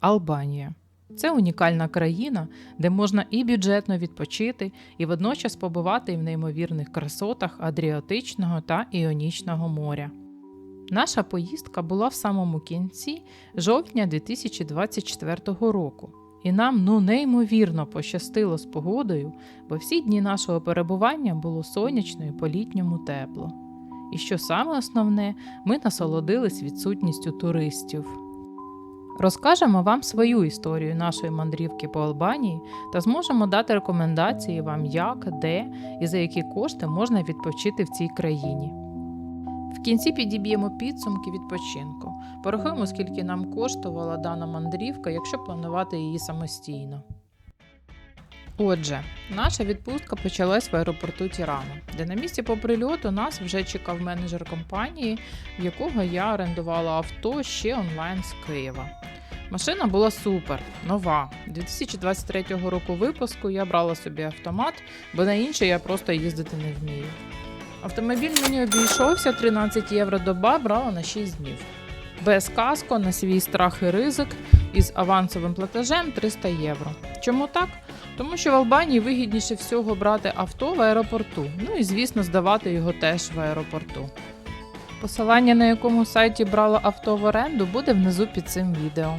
Албанія. Це унікальна країна, де можна і бюджетно відпочити, і водночас побувати в неймовірних красотах Адріатичного та Іонічного моря. Наша поїздка була в самому кінці жовтня 2024 року, і нам ну неймовірно пощастило з погодою, бо всі дні нашого перебування було сонячно і по-літньому тепло. І що саме основне, ми насолодились відсутністю туристів. Розкажемо вам свою історію нашої мандрівки по Албанії та зможемо дати рекомендації вам, як, де і за які кошти можна відпочити в цій країні. В кінці підіб'ємо підсумки відпочинку. Порахуємо, скільки нам коштувала дана мандрівка, якщо планувати її самостійно. Отже, наша відпустка почалась в аеропорту Тірана, де на місці по прильоту нас вже чекав менеджер компанії, в якого я орендувала авто ще онлайн з Києва. Машина була супер, нова. 2023 року випуску я брала собі автомат, бо на інший я просто їздити не вмію. Автомобіль мені обійшовся 13 євро доба, брала на 6 днів. Без каско на свій страх і ризик із авансовим платежем 300 євро. Чому так? Тому що в Албанії вигідніше всього брати авто в аеропорту, ну і звісно здавати його теж в аеропорту. Посилання на якому сайті брала авто в оренду буде внизу під цим відео.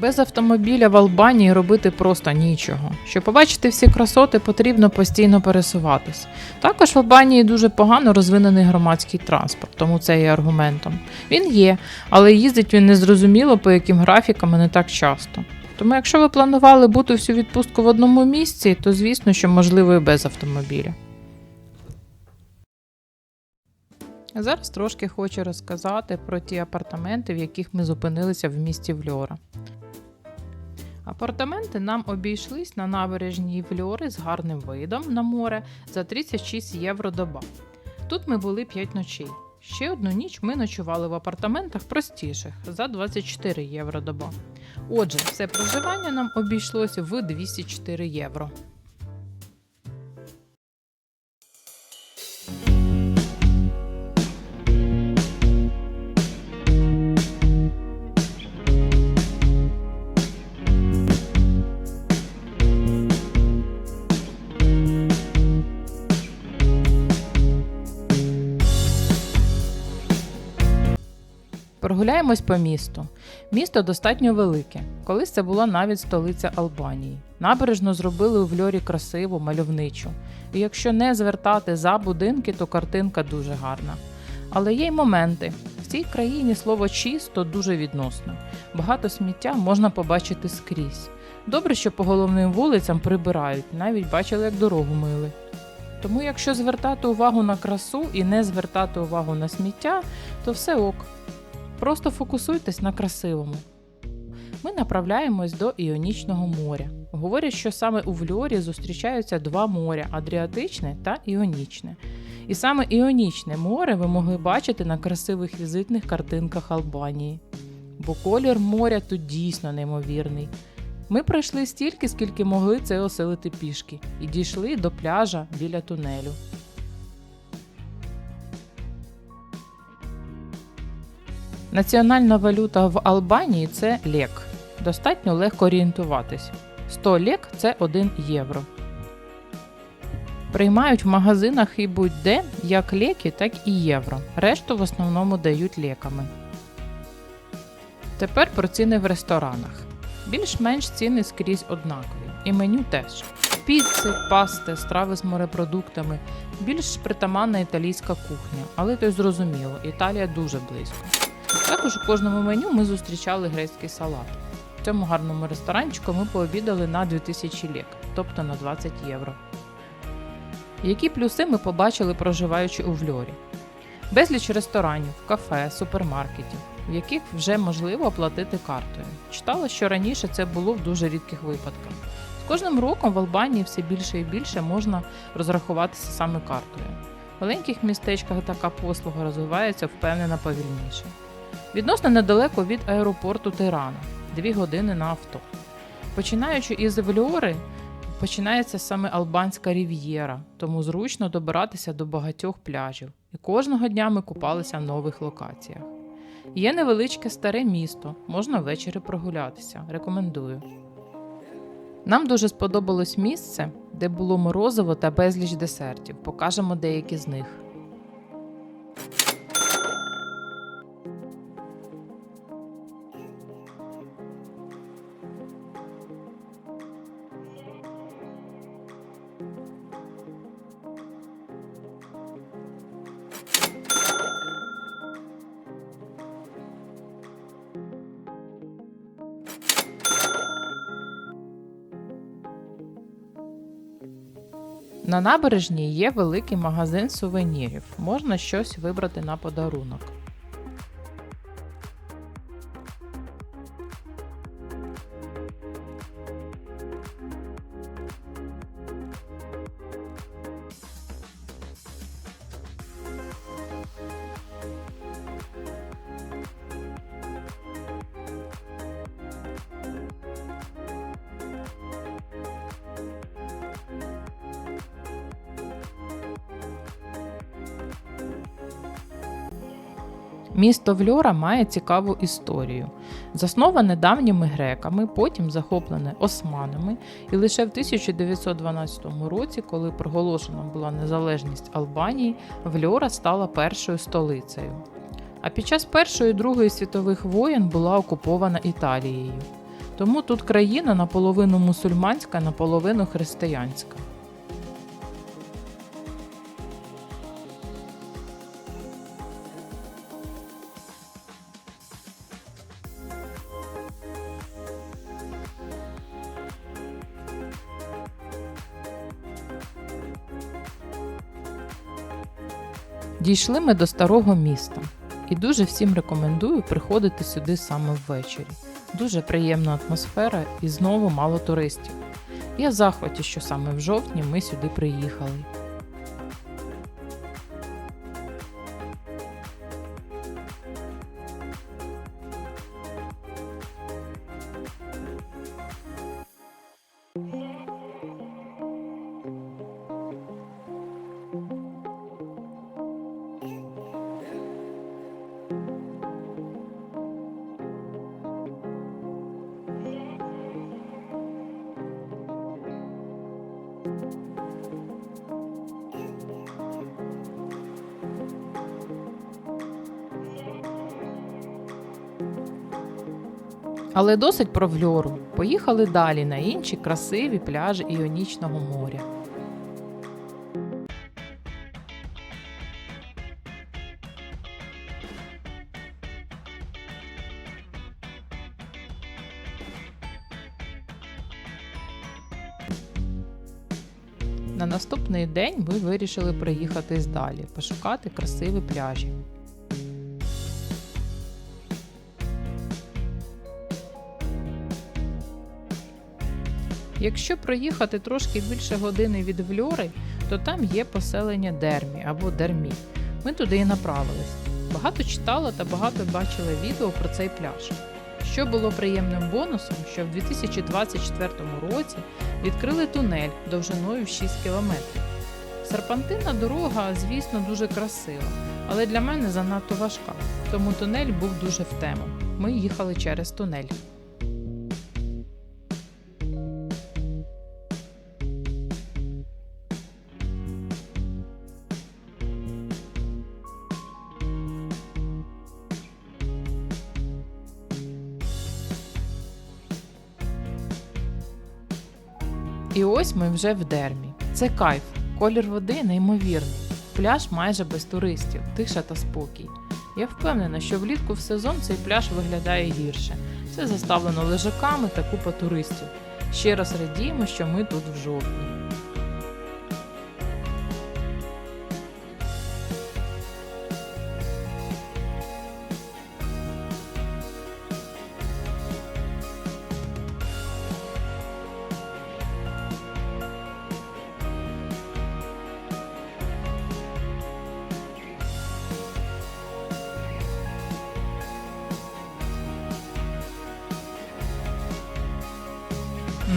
Без автомобіля в Албанії робити просто нічого. Щоб побачити всі красоти, потрібно постійно пересуватись. Також в Албанії дуже погано розвинений громадський транспорт, тому це є аргументом. Він є, але їздить він незрозуміло по яким графікам і не так часто. Тому, якщо ви планували бути всю відпустку в одному місці, то звісно, що можливо і без автомобіля. Зараз трошки хочу розказати про ті апартаменти, в яких ми зупинилися в місті Вльора. Апартаменти нам обійшлись на набережній Вльори з гарним видом на море за 36 євро доба. Тут ми були 5 ночей. Ще одну ніч ми ночували в апартаментах простіших за 24 євро доба. Отже, все проживання нам обійшлося в 204 євро. Прогуляємось по місту. Місто достатньо велике. Колись це була навіть столиця Албанії. Набережну зробили у Вльорі красиву, мальовничу. І якщо не звертати за будинки, то картинка дуже гарна. Але є й моменти. В цій країні слово чисто дуже відносно. Багато сміття можна побачити скрізь. Добре, що по головним вулицям прибирають, навіть бачили, як дорогу мили. Тому, якщо звертати увагу на красу і не звертати увагу на сміття, то все ок. Просто фокусуйтесь на красивому. Ми направляємось до Іонічного моря. Говорять, що саме у Вльорі зустрічаються два моря Адріатичне та Іонічне. І саме Іонічне море ви могли бачити на красивих візитних картинках Албанії. Бо колір моря тут дійсно неймовірний. Ми пройшли стільки, скільки могли це осилити пішки, і дійшли до пляжа біля тунелю. Національна валюта в Албанії це лек. Достатньо легко орієнтуватись. 100 лек це 1 євро. Приймають в магазинах і будь-де як леки, так і євро. Решту в основному дають леками. Тепер про ціни в ресторанах. Більш-менш ціни скрізь однакові. І меню теж. Піци, пасти, страви з морепродуктами. Більш притаманна італійська кухня, але то й зрозуміло, Італія дуже близько. Також у кожному меню ми зустрічали грецький салат. В цьому гарному ресторанчику ми пообідали на 2000 лек, тобто на 20 євро. Які плюси ми побачили, проживаючи у Вльорі? Безліч ресторанів, кафе, супермаркетів, в яких вже можливо оплатити картою. Читала, що раніше це було в дуже рідких випадках. З кожним роком в Албанії все більше і більше можна розрахуватися саме картою. В маленьких містечках така послуга розвивається впевнено повільніше. Відносно недалеко від аеропорту Тирана, 2 години на авто. Починаючи із Вльори, починається саме Албанська рів'єра, тому зручно добиратися до багатьох пляжів. І кожного дня ми купалися в нових локаціях. Є невеличке старе місто, можна ввечері прогулятися. Рекомендую. Нам дуже сподобалось місце, де було морозиво та безліч десертів. Покажемо деякі з них. На набережні є великий магазин сувенірів. Можна щось вибрати на подарунок. Місто Вльора має цікаву історію. Засноване давніми греками, потім захоплене османами, і лише в 1912 році, коли проголошена була незалежність Албанії, Вльора стала першою столицею. А під час Першої і Другої світових воєн була окупована Італією. Тому тут країна наполовину мусульманська, наполовину християнська. Дійшли ми до старого міста і дуже всім рекомендую приходити сюди саме ввечері. Дуже приємна атмосфера і знову мало туристів. Я в захваті, що саме в жовтні ми сюди приїхали. Але досить про Вльору. Поїхали далі на інші красиві пляжі Іонічного моря. На наступний день ми вирішили приїхати далі, пошукати красиві пляжі. Якщо проїхати трошки більше години від Вльори, то там є поселення Дермі або Дермі. Ми туди і направились. Багато читала та багато бачила відео про цей пляж. Що було приємним бонусом, що в 2024 році відкрили тунель довжиною в 6 кілометрів. Серпантинна дорога, звісно, дуже красива, але для мене занадто важка, тому тунель був дуже в тему. Ми їхали через тунель. І ось ми вже в дермі. Це кайф, колір води неймовірний. Пляж майже без туристів, тиша та спокій. Я впевнена, що влітку в сезон цей пляж виглядає гірше. Все заставлено лежаками та купа туристів. Ще раз радіємо, що ми тут в жовтні.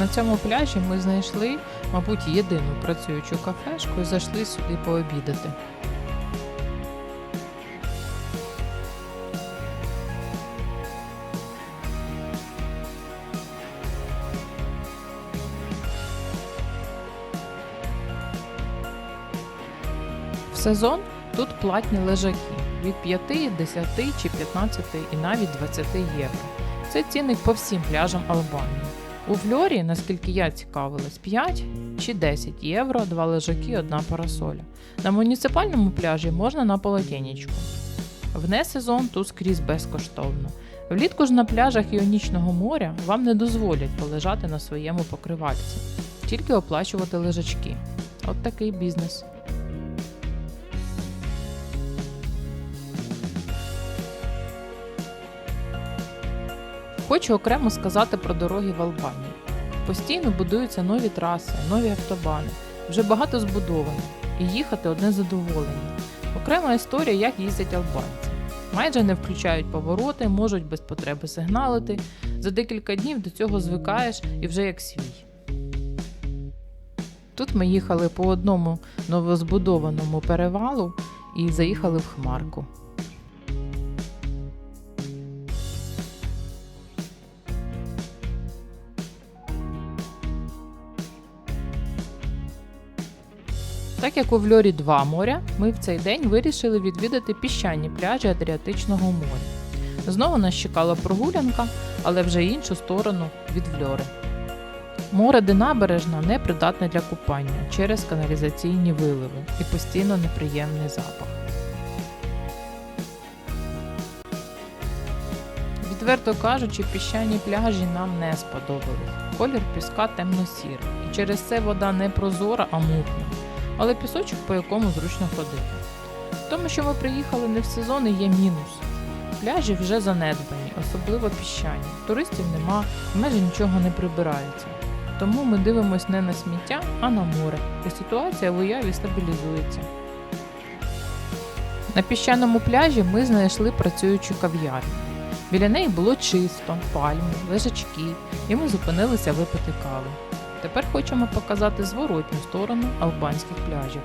на цьому пляжі ми знайшли, мабуть, єдину працюючу кафешку і зайшли сюди пообідати. В сезон тут платні лежаки від 5, 10 чи 15 і навіть 20 євро. Це цінник по всім пляжам Албанії. У Фльорі, наскільки я цікавилась, 5 чи 10 євро, два лежаки, одна парасоля. На муніципальному пляжі можна на полотенечку. Вне сезон тут скрізь безкоштовно. Влітку ж на пляжах Іонічного моря вам не дозволять полежати на своєму покривальці, тільки оплачувати лежачки. От такий бізнес. Хочу окремо сказати про дороги в Албанії. Постійно будуються нові траси, нові автобани, вже багато збудовано, і їхати одне задоволення. Окрема історія, як їздять албанці. Майже не включають повороти, можуть без потреби сигналити. За декілька днів до цього звикаєш і вже як свій. Тут ми їхали по одному новозбудованому перевалу і заїхали в Хмарку. Так як у Вльорі два моря, ми в цей день вирішили відвідати піщані пляжі Адріатичного моря. Знову нас чекала прогулянка, але вже іншу сторону від Вльори. Море де набережна не придатне для купання через каналізаційні виливи і постійно неприємний запах. Відверто кажучи, піщані пляжі нам не сподобались. Колір піска темно-сірий, і через це вода не прозора, а мутна але пісочок, по якому зручно ходити. В тому, що ми приїхали не в сезон, і є мінус. Пляжі вже занедбані, особливо піщані. Туристів нема, майже нічого не прибирається. Тому ми дивимось не на сміття, а на море, і ситуація в уяві стабілізується. На піщаному пляжі ми знайшли працюючу кав'ярню. Біля неї було чисто, пальми, лежачки, і ми зупинилися випити каву. Тепер хочемо показати зворотню сторону албанських пляжів.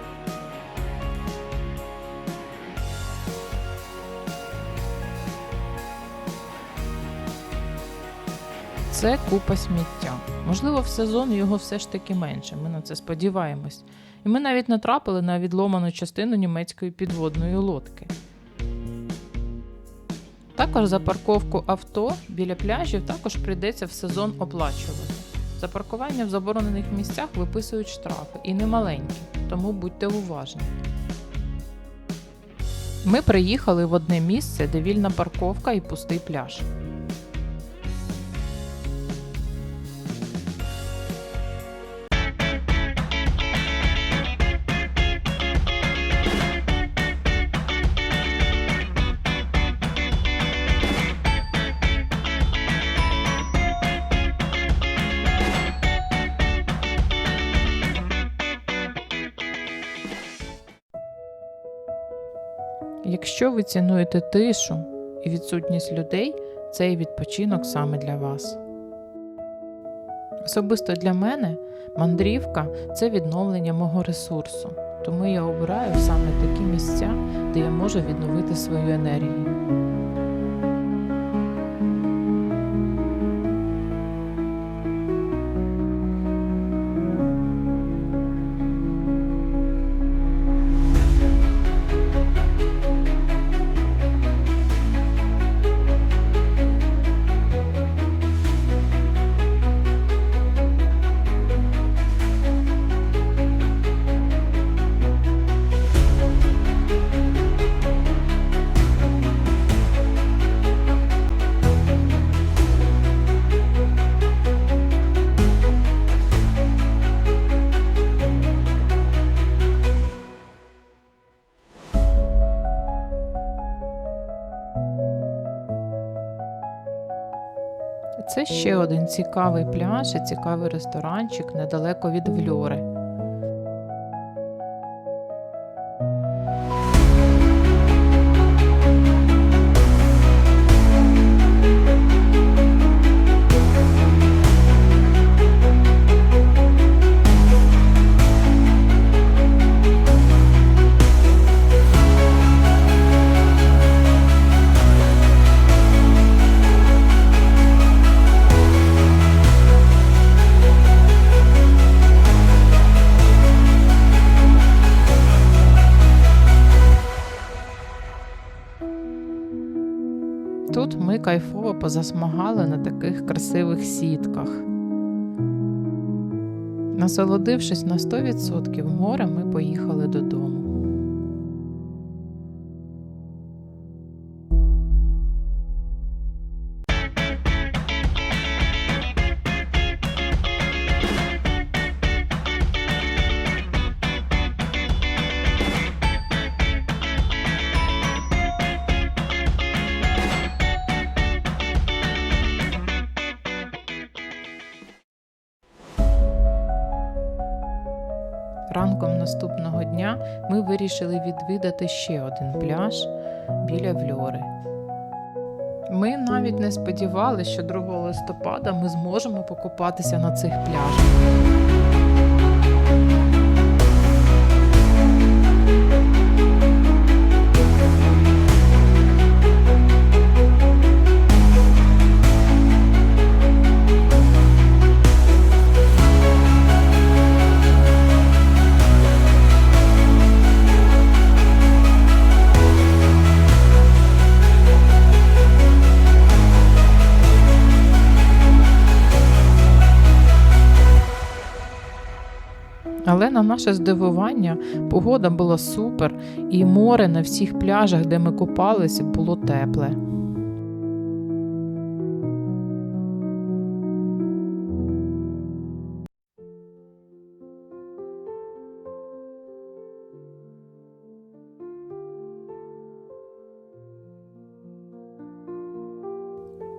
Це купа сміття. Можливо, в сезон його все ж таки менше. Ми на це сподіваємось. І ми навіть натрапили на відломану частину німецької підводної лодки. Також за парковку авто біля пляжів також прийдеться в сезон оплачувати. За паркування в заборонених місцях виписують штрафи і немаленькі, тому будьте уважні. Ми приїхали в одне місце, де вільна парковка і пустий пляж. Якщо ви цінуєте тишу і відсутність людей, цей відпочинок саме для вас. Особисто для мене мандрівка це відновлення мого ресурсу, тому я обираю саме такі місця, де я можу відновити свою енергію. Ще один цікавий пляж і цікавий ресторанчик недалеко від Вльори. Позасмагали на таких красивих сітках. Насолодившись на 100% морем, ми поїхали додому. Ми вирішили відвідати ще один пляж біля Вльори. Ми навіть не сподівалися, що 2 листопада ми зможемо покупатися на цих пляжах. Наше здивування погода була супер, і море на всіх пляжах, де ми купалися, було тепле.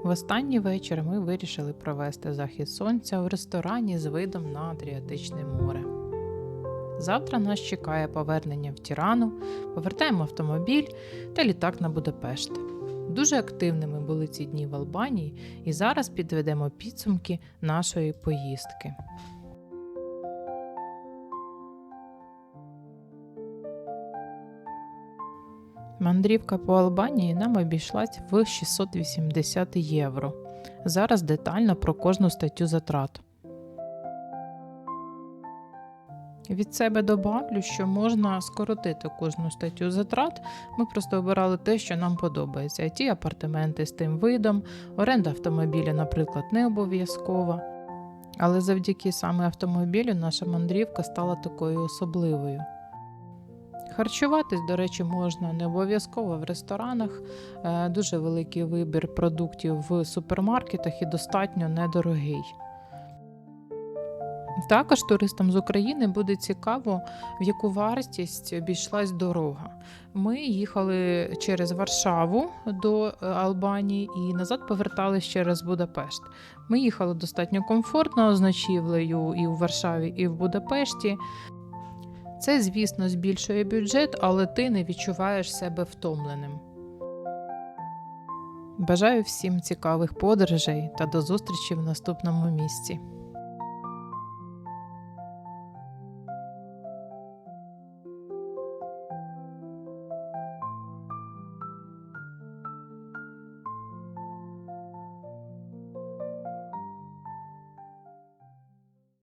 В останній вечір ми вирішили провести захід сонця в ресторані з видом на Адріатичне море. Завтра нас чекає повернення в Тірану, повертаємо автомобіль та літак на Будапешт. Дуже активними були ці дні в Албанії, і зараз підведемо підсумки нашої поїздки. Мандрівка по Албанії нам обійшлась в 680 євро. Зараз детально про кожну статтю затрат. Від себе добавлю, що можна скоротити кожну статтю затрат. Ми просто обирали те, що нам подобається. Ті апартаменти з тим видом, оренда автомобіля, наприклад, не обов'язкова. Але завдяки саме автомобілю наша мандрівка стала такою особливою. Харчуватись, до речі, можна не обов'язково в ресторанах. Е, Дуже великий вибір продуктів в супермаркетах і достатньо недорогий. Також туристам з України буде цікаво, в яку вартість обійшлась дорога. Ми їхали через Варшаву до е, Албанії і назад повертались через Будапешт. Ми їхали достатньо комфортно з ночівлею і в Варшаві, і в Будапешті. Це, звісно, збільшує бюджет, але ти не відчуваєш себе втомленим. Бажаю всім цікавих подорожей та до зустрічі в наступному місці.